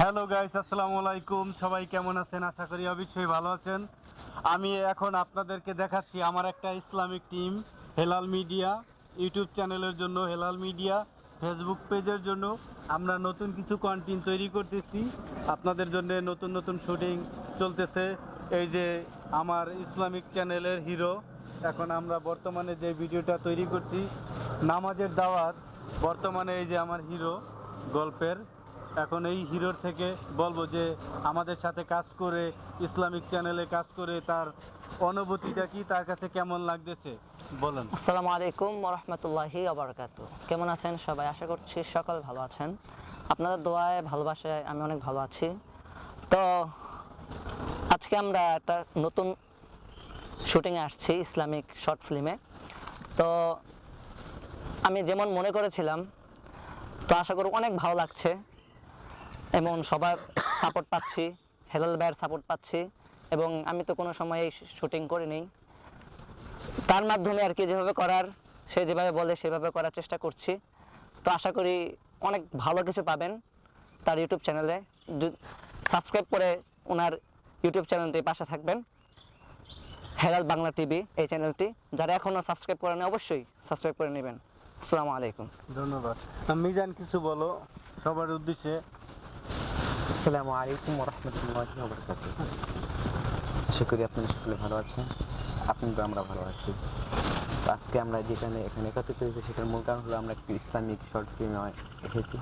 Hello guys, আসসালামু আলাইকুম। সবাই কেমন আছেন? আশা করি অবশ্যই ভালো আছেন। আমি এখন আপনাদেরকে দেখাচ্ছি আমার একটা Islamic team, Helal media, YouTube চ্যানেলের জন্য, হেলাল মিডিয়া, ফেসবুক পেজের জন্য। আমরা নতুন কিছু কন্টেন্ট তৈরি করতেছি। আপনাদের জন্য নতুন নতুন শুটিং চলতেছে। এই যে আমার ইসলামিক চ্যানেলের হিরো এখন আমরা বর্তমানে যে ভিডিওটা তৈরি করছি, নামাজের দাওয়াত, বর্তমানে এই যে আমার হিরো গল্পের। এখন এই হিরোর থেকে বলব যে আমাদের সাথে কাজ করে, ইসলামিক চ্যানেলে কাজ করে তার অনুভূতিটা কি, তার কাছে কেমন লাগতেছে? বলেন। আসসালামু আলাইকুম রহমতুল্লাহি আবরকাত কেমন আছেন সবাই? আশা করছি সকল ভালো আছেন। আপনাদের দোয়ায়, ভালোবাসায় আমি অনেক ভালো আছি। তো আজকে আমরা একটা নতুন শুটিংয়ে আসছি ইসলামিক শর্ট ফিল্মে। তো আমি যেমন মনে করেছিলাম, তো আশা করি অনেক ভালো লাগছে। এবং সবার সাপোর্ট পাচ্ছি, হেলাল ভাইয়ের সাপোর্ট পাচ্ছি এবং আমি তো কোনো সময় শুটিং করিনি। তার মাধ্যমে আর কি যেভাবে করার, সে যেভাবে বলে সেভাবে করার চেষ্টা করছি। তো আশা করি অনেক ভালো কিছু পাবেন তার ইউটিউব চ্যানেলে সাবস্ক্রাইব করে ওনার ইউটিউব চ্যানেলটির পাশে থাকবেন। হেলাল বাংলা টিভি এই চ্যানেলটি যারা এখনও সাবস্ক্রাইব করে করেন অবশ্যই সাবস্ক্রাইব করে নেবেন। আসসালামু আলাইকুম। ধন্যবাদ। মিজান, কিছু বলো। সবার উদ্দেশ্যে আসসালামু আলাইকুম রহমতুল্লাহি ওবরাকাতুহ। আশা করি আপনারা সকলে ভালো আছেন আপনাদের আমরা ভালো আছি। আজকে আমরা যেখানে এখানে একত্রিত হয়েছি সেটার মূল কারণ হলো আমরা একটি ইসলামিক শর্ট ফিল্মে এসেছি।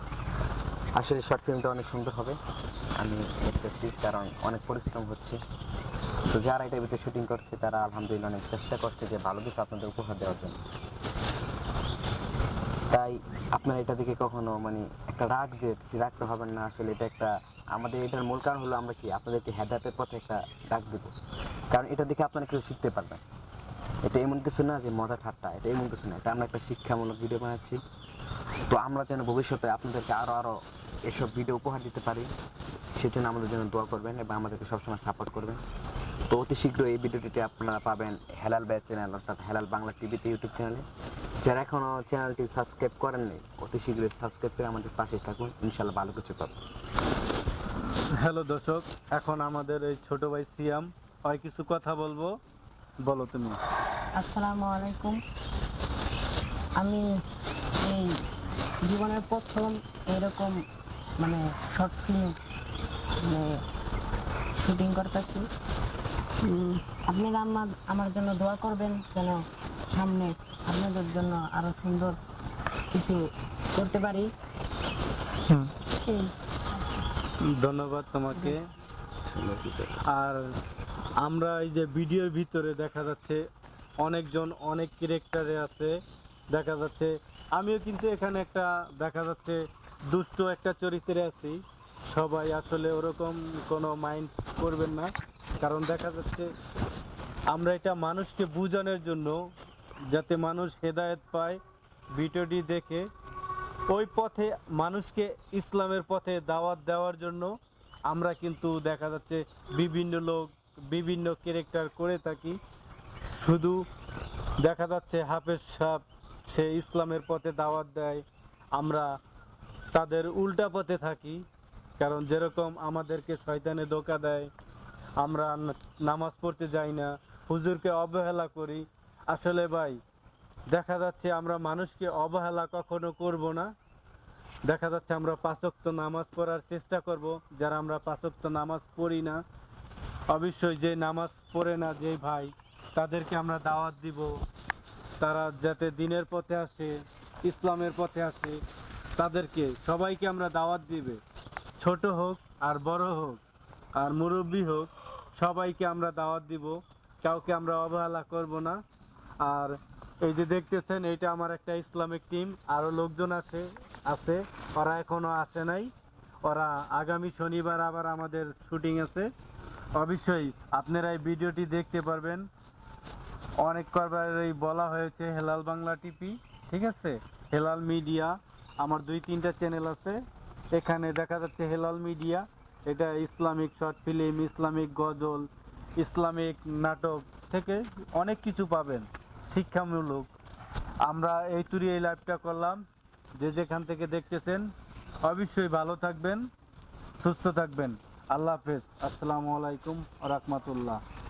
আসলে শর্ট ফিল্মটা অনেক সুন্দর হবে, আমি দেখতেছি, কারণ অনেক পরিশ্রম হচ্ছে। তো যারা এটার ভিতরে শুটিং করছে, তারা আলহামদুলিল্লাহ অনেক চেষ্টা করছে যে ভালো কিছু আপনাদের উপহার দেওয়ার জন্য। তাই আপনারা এটা দিকে কখনো মানে একটা রাগ যে রাখতে হবেন না আসলে? এটা একটা আমাদের এটার মূল কারণ হলো আমরা কি? আপনাদেরকে হেদায়তের পথে একটা ডাক দেবো। কারণ এটা দেখে আপনারা কিছু শিখতে পারবেন। এটা এমন কিছু না যে মজা ঠাট্টা, এটা এমন কিছু না। এটা আমরা একটা শিক্ষামূলক ভিডিও বানাচ্ছি। তো আমরা যেন ভবিষ্যতে আপনাদেরকে আরও আরও এসব ভিডিও উপহার দিতে পারি, সেজন্য আমাদের জন্য দোয়া করবেন এবং আমাদেরকে সবসময় সাপোর্ট করবেন। তো অতি শীঘ্র এই ভিডিওটিতে আপনারা পাবেন হেলাল ব্যাচ চ্যানেল অর্থাৎ হেলাল বাংলা টিভিতে ইউটিউব চ্যানেলে যারা এখনও চ্যানেলটি সাবস্ক্রাইব করেননি অতি শীঘ্রই সাবস্ক্রাইব করে আমাদের পাশে থাকুন। ইনশাল্লাহ ভালো কিছু পাবেন হ্যালো দর্শক এখন আমাদের এই ছোট ভাই সিয়াম হয় কিছু কথা বলব? বলো তুমি। আসসালামু আলাইকুম। আমি এই জীবনের প্রথম এরকম মানে শর্ট ফিল্ম মানে শুটিং করতেছি। আপনারা আমার আমার জন্য দোয়া করবেন যেন সামনে আপনাদের জন্য আরও সুন্দর কিছু করতে পারি। ধন্যবাদ তোমাকে। আর আমরা এই যে ভিডিওর ভিতরে দেখা যাচ্ছে অনেকজন অনেক ক্যারেক্টারে আছে দেখা যাচ্ছে আমিও কিন্তু এখানে একটা দেখা যাচ্ছে দুষ্ট একটা চরিত্রে আছি। সবাই আসলে ওরকম কোনো মাইন্ড করবেন না কারণ দেখা যাচ্ছে আমরা এটা মানুষকে বোঝানোর জন্য যাতে মানুষ হেদায়ত পায়, ভিডিওটি দেখে। ওই পথে মানুষকে ইসলামের পথে দাওয়াত দেওয়ার জন্য আমরা কিন্তু দেখা যাচ্ছে বিভিন্ন লোক, বিভিন্ন ক্যারেক্টার করে থাকি। শুধু দেখা যাচ্ছে হাফেজ সাহ সে ইসলামের পথে দাওয়াত দেয়। আমরা তাদের উল্টা পথে থাকি, কারণ যেরকম আমাদেরকে শয়তানে ধোকা দেয়, আমরা নামাজ পড়তে যাই না। হুজুরকে অবহেলা করি। আসলে ভাই, দেখা যাচ্ছে আমরা মানুষকে অবহেলা কখনো করব না। দেখা যাচ্ছে আমরা পাঁচক্ত নামাজ পড়ার চেষ্টা করব, যারা আমরা পাঁচক্ত নামাজ পড়ি না। অবশ্যই যে নামাজ পড়ে না যে ভাই, তাদেরকে আমরা দাওয়াত দিব। তারা যাতে দিনের পথে আসে, ইসলামের পথে আসে, তাদেরকে, সবাইকে আমরা দাওয়াত দিবে। ছোট হোক আর বড় হোক, আর মুরব্বী হোক, সবাইকে আমরা দাওয়াত দিব। কাউকে আমরা অবহেলা করব না। আর এই যে দেখতেছেন এটা আমার একটা ইসলামিক টিম, আরও লোকজন আছে আছে, ওরা এখনও আসে নাই। ওরা আগামী শনিবার আবার আমাদের শুটিং আছে। অবশ্যই আপনারা এই ভিডিওটি দেখতে পারবেন। অনেক করবারই বলা হয়েছে হেলাল বাংলা টিপি ঠিক আছে? হেলাল মিডিয়া, আমার দুই তিনটা চ্যানেল আছে। এখানে দেখা যাচ্ছে হেলাল মিডিয়া, এটা Islamic short film, Islamic ghazal Islamic নাটক থেকে অনেক কিছু পাবেন, শিক্ষামূলক। আমরা এই তুরি এই লাইভটা করলাম। যে যেখান থেকে দেখতেছেন, অবশ্যই ভালো থাকবেন, সুস্থ থাকবেন। আল্লাহ হাফেজ। আসসালামু আলাইকুম রহমতুল্লাহ।